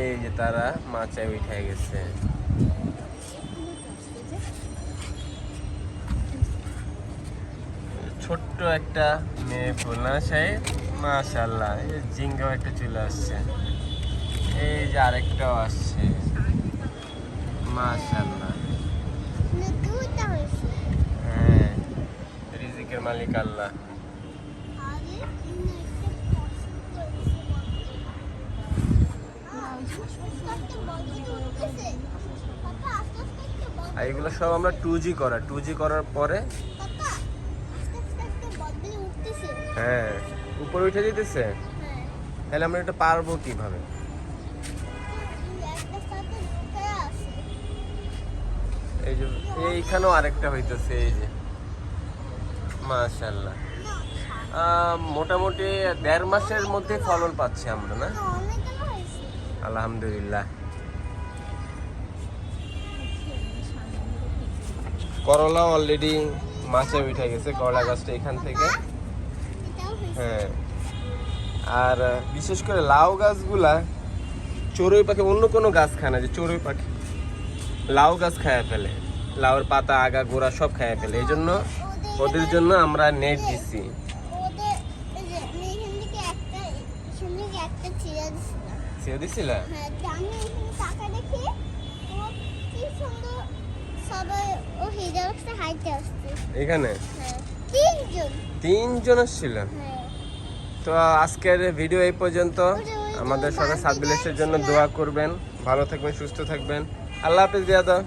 এই যে তারা মাচায় উঠে গেছে। ছোট্ট একটা মেয়ে ফুল না সেই মাশাল্লাহ এই যে জিঙ্গাও একটা চলে আসছে। এই যে আরেকটাও আসছে। মাশাল্লাহ হ্যাঁ রিজিকের মালিক আল্লাহ। আর এগুলো সব আমরা টু জি করা। টু জি করার পরে হ্যাঁ উপরে উঠে যেতেছে? হ্যাঁ। তাহলে আমরা এটা পারব কীভাবে? এই যে এইখানেও আরেকটা হইতেছে এই যে। মাশাল্লাহ মোটামুটি দেড় মাসের মধ্যে ফলন পাচ্ছি আমরা না? আলহামদুলিল্লাহ। করলা অলরেডি মাছে উঠে গেছে করলা গাছটা এখান থেকে। হ্যাঁ। আর বিশেষ করে লাউ গাছগুলা চড়ুই পাখি অন্য কোনো গাছ খায় না যে চড়ুই পাখি। লাউ গাছ খায় ফেলে। লাউর পাতা আগা গোড়া সব খায় ফেলে। এই জন্য ওদের জন্য আমরা নেট দিছি। ছেড়ে দিছিল? হ্যাঁ তো আমি এখানে টাকা দেখে ও কি সুন্দর সবাই ও হিজা বক্সে হাইটে আসছে। এখানে? হ্যাঁ তিনজন। তিনজন আসছিল? হ্যাঁ। তো আজকের ভিডিও এই পর্যন্ত। আমাদের সবাই সাতবিলাসের জন্য দোয়া করবেন। ভালো থাকবেন সুস্থ থাকবেন। আল্লাহ হাফিজ দিয়া দাও